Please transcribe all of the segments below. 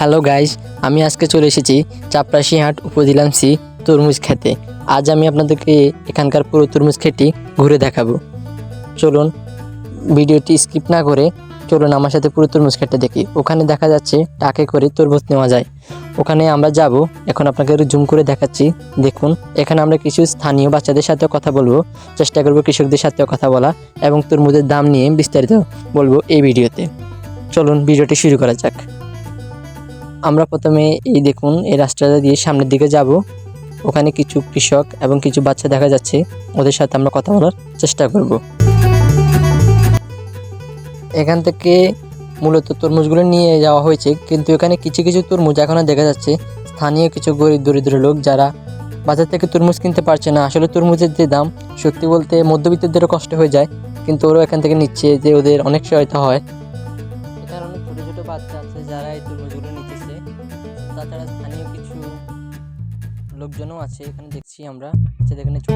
Hello guys আমি আজকে চলে এসেছি চাপরাশি হাট উপজেলাম সি তরমুজ খেতে। আজ আমি আপনাদেরকে এখানকার পুরো তরমুজ খেটি ঘুরে দেখাবো। চলুন, ভিডিওটি স্কিপ না করে চলুন আমার সাথে পুরো তরমুজ খেতে দেখি। ওখানে দেখা যাচ্ছে টাকে করে তরমুজ নেওয়া যায়। ওখানে আমরা যাব, এখন আপনাকে জুম করে দেখাচ্ছি। দেখুন, এখানে আমরা কিছু স্থানীয় বাচ্চাদের সাথেও কথা বলব, চেষ্টা করব কৃষকদের সাথেও কথা বলা এবং তরমুজের দাম নিয়ে বিস্তারিত বলব এই ভিডিওতে। চলুন, ভিডিওটি শুরু করা যাক। আমরা প্রথমে এই দেখুন, এই রাস্তাটা দিয়ে সামনের দিকে যাব। ওখানে কিছু কৃষক এবং কিছু বাচ্চা দেখা যাচ্ছে। ওদের সাথে আমরা কথা বলার চেষ্টা করব। এখান থেকে মূলত তরমুজগুলো নিয়ে যাওয়া হয়েছে। কিন্তু এখানে কিছু কিছু তরমুজ এখনও দেখা যাচ্ছে। স্থানীয় কিছু গরিব, দরিদ্র লোক যারা বাজার থেকে তরমুজ কিনতে পারছে না। আসলে তরমুজের যে দাম, সত্যি বলতে মধ্যবিত্তদেরও কষ্ট হয়ে যায়। কিন্তু ওরাও এখান থেকে নিচ্ছে যে ওদের অনেক সহায়তা হয়। অনেক ছোটো ছোটো বাচ্চা আছে যারা এই তরমুজগুলো লোকজনও আছে, এখানে দেখছি আমরা। আচ্ছা এখানে দেখতে।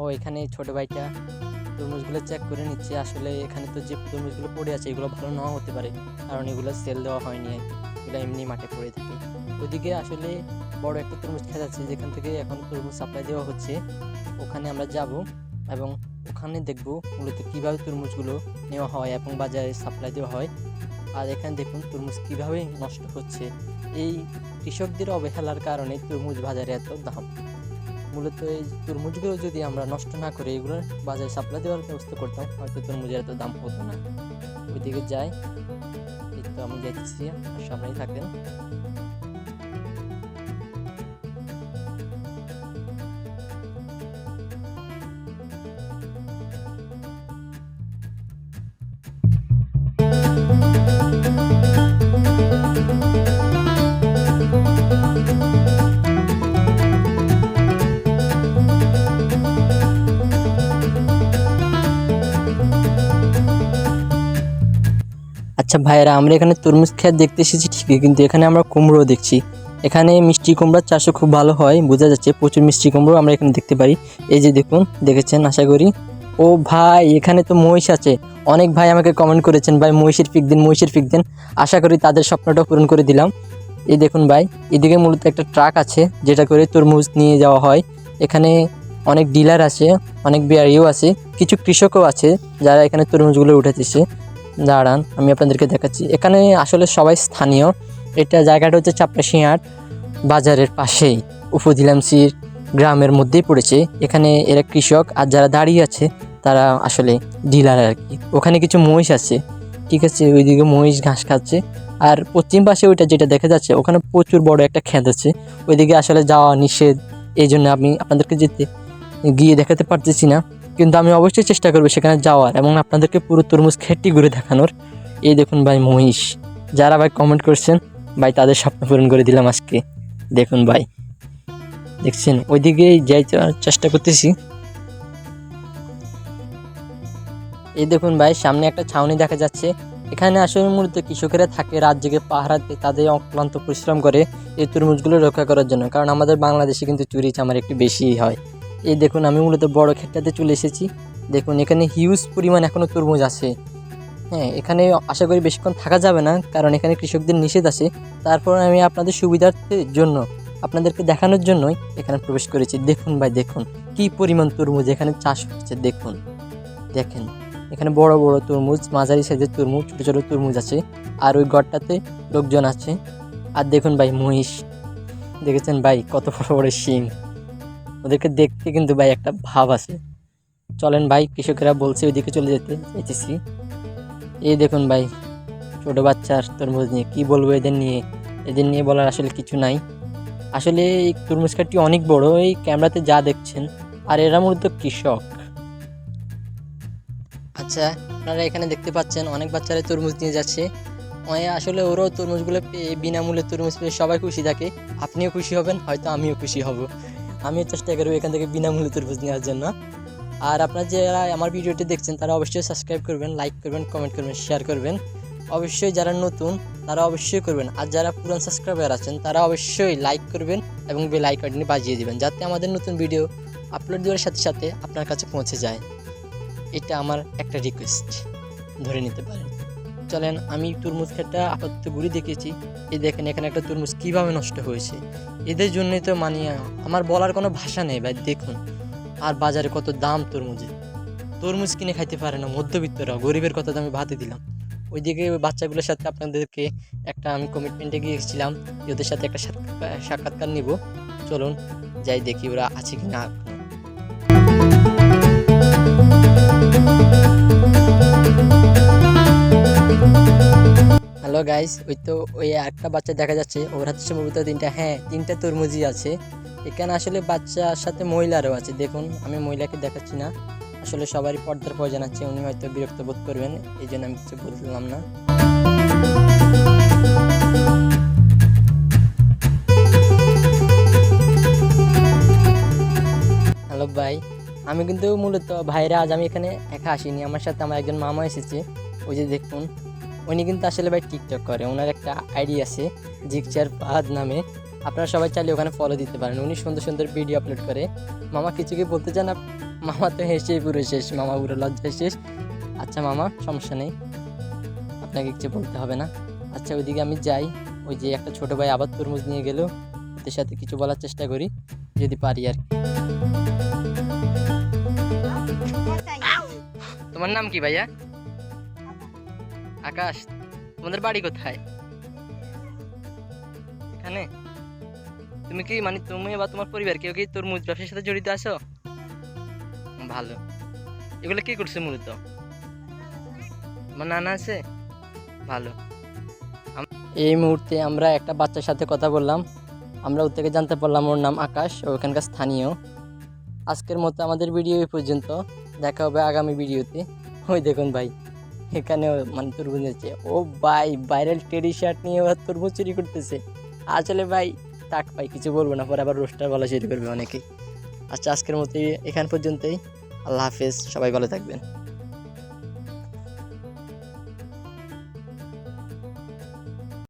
ও, এখানে ছোট ভাইটা তরমুজগুলো চেক করে নিচ্ছে। আসলে এখানে তো যে তরমুজগুলো পড়ে আছে, এগুলো ভালো নাও হতে পারে। কারণ এগুলো সেল দেওয়া হয়নি এগুলো এমনি মাঠে পড়ে থাকে। ওদিকে আসলে বড় একটা তরমুজ খেত আছে যেখান থেকে এখন তরমুজ সাপ্লাই দেওয়া হচ্ছে। ওখানে আমরা যাব এবং ওখানে দেখব মূলত কীভাবে তরমুজগুলো নেওয়া হয় এবং বাজারে সাপ্লাই দেওয়া হয়। আর এখানে দেখুন তরমুজ কীভাবে নষ্ট হচ্ছে। এই কৃষকদের অবহেলার কারণে তরমুজ বাজারে এত দাম। মূলত এই তরমুজগুলো যদি আমরা নষ্ট না করে এগুলো বাজারে সাপ্লাই দেওয়ার ব্যবস্থা করতাম, হয়তো তরমুজের এত দাম হতো না। ওইদিকে যাই, এই তো আমি আর সামনেই থাকেন। আচ্ছা ভাইয়েরা, আমরা এখানে তরমুজ খেত দেখতে এসেছি ঠিকই, কিন্তু এখানে আমরা কুমড়ো দেখছি। এখানে মিষ্টি কুমড়ার চাষও খুব ভালো হয়, বোঝা যাচ্ছে প্রচুর মিষ্টি কুমড়ো আমরা এখানে দেখতে পারি। এই যে দেখুন, দেখেছেন, আশা করি। ও ভাই, এখানে তো মহিষ আছে। অনেক ভাই আমাকে কমেন্ট করেছেন, ভাই, মহিষের পিক দিন, মহিষের পিক দিন। আশা করি তাদের স্বপ্নটা পূরণ করে দিলাম। এই দেখুন ভাই, এদিকে মূলত একটা ট্রাক আছে, যেটা করে তরমুজ নিয়ে যাওয়া হয়। এখানে অনেক ডিলার আছে, অনেক বিয়ারিও আছে, কিছু কৃষকও আছে, যারা এখানে তরমুজগুলো উঠাতেছে দাঁড়ান, আমি আপনাদেরকে দেখাচ্ছি। এখানে আসলে সবাই স্থানীয়। এটা জায়গাটা হচ্ছে চাপরাশিহাট বাজারের পাশেই উপজিলামসির গ্রামের মধ্যেই পড়েছে। এখানে এরা কৃষক, আর যারা দাঁড়িয়ে আছে, তারা আসলে ডিলার আর কি। ওখানে কিছু মহিষ আছে, ঠিক আছে? ওইদিকে মহিষ ঘাস খাচ্ছে। আর পশ্চিম পাশে ওইটা যেটা দেখা যাচ্ছে, ওখানে প্রচুর বড় একটা ক্ষেত আছে। ওইদিকে আসলে যাওয়া নিষেধ, এই জন্য আমি আপনাদেরকে যেতে গিয়ে দেখাতে পারতেছি না। কিন্তু আমি অবশ্যই চেষ্টা করব সেখানে যাওয়ার এবং আপনাদেরকে পুরো তরমুজ খেটটি ঘুরে দেখানোর। এই দেখুন ভাই মহিষ। যারা ভাই কমেন্ট করছেন, ভাই তাদের স্বপ্ন পূরণ করে দিলাম আজকে। দেখুন ভাই। দেখছেন? ওইদিকে যাই চেষ্টা করতেছি। এই দেখুন ভাই, সামনে একটা ছাউনি দেখা যাচ্ছে। এখানে আসলে মূলত কৃষকেরা থাকে, রাত জেগে পাহারাতে তাদের অক্লান্ত পরিশ্রম করে এই তরমুজগুলো রক্ষা করার জন্য। কারণ আমাদের বাংলাদেশে কিন্তু চুরি চামার একটু বেশি হয়। এই দেখুন, আমি মূলত বড় ক্ষেতটাতে চলে এসেছি। দেখুন, এখানে হিউজ পরিমাণ এখনও তরমুজ আছে। হ্যাঁ এখানে আশা করি বেশিক্ষণ থাকা যাবে না, কারণ এখানে কৃষকদের নিষেধ আছে। তারপর আমি আপনাদের সুবিধার্থের জন্য, আপনাদেরকে দেখানোর জন্যই এখানে প্রবেশ করেছি। দেখুন ভাই, দেখুন, কি পরিমাণ তরমুজ এখানে চাষ হচ্ছে, দেখুন। দেখেন, এখানে বড় বড় তরমুজ, মাঝারি সাইজের তরমুজ, ছোটো ছোটো তরমুজ আছে। আর ওই গড়টাতে লোকজন আছে। আর দেখুন ভাই, মহিষ। দেখেছেন ভাই, কত বড় বড় শিং। ওদেরকে দেখতে কিন্তু ভাই একটা ভাব আছে। চলেন ভাই, কৃষকেরা বলছে ওইদিকে চলে যেতে চাইতেছি। এই দেখুন ভাই, ছোটো বাচ্চার তরমুজ নিয়ে কি বলব এদের নিয়ে? এদের নিয়ে বলার আসলে কিছু নাই। আসলে এই তরমুজ কাঠটি অনেক বড়, এই ক্যামেরাতে যা দেখছেন, আর এরা মূলত কৃষক। আচ্ছা আপনারা এখানে দেখতে পাচ্ছেন, অনেক বাচ্চারা তরমুজ নিয়ে যাচ্ছে। আসলে ওরাও তরমুজগুলো পেয়ে বিনামূল্যে তরমুজ পেয়ে সবাই খুশি থাকে। আপনিও খুশি হবেন, হয়তো আমিও খুশি হব। আমিও চেষ্টা করব এখান থেকে বিনামূল্যে তরমুজ নেওয়ার জন্য। আর আপনারা যারা আমার ভিডিওটি দেখছেন, তারা অবশ্যই সাবস্ক্রাইব করবেন লাইক করবেন কমেন্ট করবেন শেয়ার করবেন। অবশ্যই যারা নতুন, তারা অবশ্যই করবেন। আর যারা পুরান সাবস্ক্রাইবার আছেন, তারা অবশ্যই লাইক করবেন এবং বেল আইকনটি বাজিয়ে দিবেন, যাতে আমাদের নতুন ভিডিও আপলোড দেওয়ার সাথে সাথে আপনার কাছে পৌঁছে যায়। এটা আমার একটা রিকোয়েস্ট ধরে নিতে পারেন। চলেন, আমি তরমুজ খেতটা আপাতত ঘুরে দেখেছি। এই দেখেন, এখানে একটা তরমুজ কীভাবে নষ্ট হয়েছে। এদের জন্যই তো মানে আমার বলার কোনো ভাষা নেই ভাই, দেখুন। আর বাজারে কত দাম তরমুজের। তরমুজ কিনে খাইতে পারে না, মধ্যবিত্তরা, গরিবের কথা তো আমি ভাতে দিলাম। ওইদিকে ওই বাচ্চাগুলোর সাথে আপনাদেরকে একটা আমি কমিটমেন্টে গিয়েছিলাম ওদের সাথে একটা সাক্ষাৎকার নিব। চলুন, যাই দেখি ওরা আছে কি না হ্যালো গাইস, ওই তো ওই একটা বাচ্চা দেখা যাচ্ছে, ওর হাতে সম্ভবত তিনটা হ্যাঁ তিনটা তরমুজই আছে। এখানে আসলে বাচ্চার সাথে মহিলারও আছে, দেখুন, আমি মহিলাকে দেখাচ্ছি না। আসলে সবারই পর্দার প্রয়োজন আছে, উনি হয়তো বিরক্ত বোধ করবেন, এই জন্য আমি কিছু বললাম না। হ্যালো ভাই, আমি কিন্তু মূলত ভাইরা, আজ আমি এখানে একা আসিনি, আমার সাথে আমার একজন মামা এসেছে, ওই যে দেখুন উনি কিন্তু আসলে ভাই টিকটক করে। ওনার একটা আইডি আছে জিকচার পাহাদ নামে। আপনারা সবাই চাইলে ওখানে ফলো দিতে পারেন। উনি সুন্দর সুন্দর ভিডিও আপলোড করে। মামা কিছু কি বলতে চান? মামা তো হেসেই পুরো শেষ। মামা পুরো লজ্জায় শেষ। আচ্ছা মামা, সমস্যা নেই। আপনাকে কিছু বলতে হবে না। আচ্ছা ওইদিকে আমি যাই। ওই যে একটা ছোট ভাই আবার তরমুজ নিয়ে গেল। ওদের সাথে কিছু বলার চেষ্টা করি, যদি পারি আর কি। তোমার নাম কি ভাইয়া? আকাশ, তোমাদের বাড়ি কোথায়? এখানে? তুমি কি মানে তুমি বা তোমার পরিবার কেউ কি তরমুজ ব্যবসার সাথে জড়িত আছো? ভালো। এগুলো কি করছে মূলত? আমার নানা আছে? ভালো। এই মুহূর্তে আমরা একটা বাচ্চার সাথে কথা বললাম। আমরা ওর থেকে জানতে পারলাম ওর নাম আকাশ ওখানকার স্থানীয়। আজকের মতো আমাদের ভিডিও এই পর্যন্ত। দেখা হবে আগামী ভিডিওতে। ওই দেখুন ভাই। এখানে মানে তরমুজ আছে। ও ভাই ভাইরাল টেডি শার্ট নিয়ে ওরা তরমুজ চুরি করতেছে। আসলে ভাই তাক ভাই, কিছু বলব না, পরে আবার রোস্টার বলা শুরু করবে অনেকেই আচ্ছা আজকের মতো এখান পর্যন্তই। আল্লাহ হাফেজ, সবাই ভালো থাকবেন।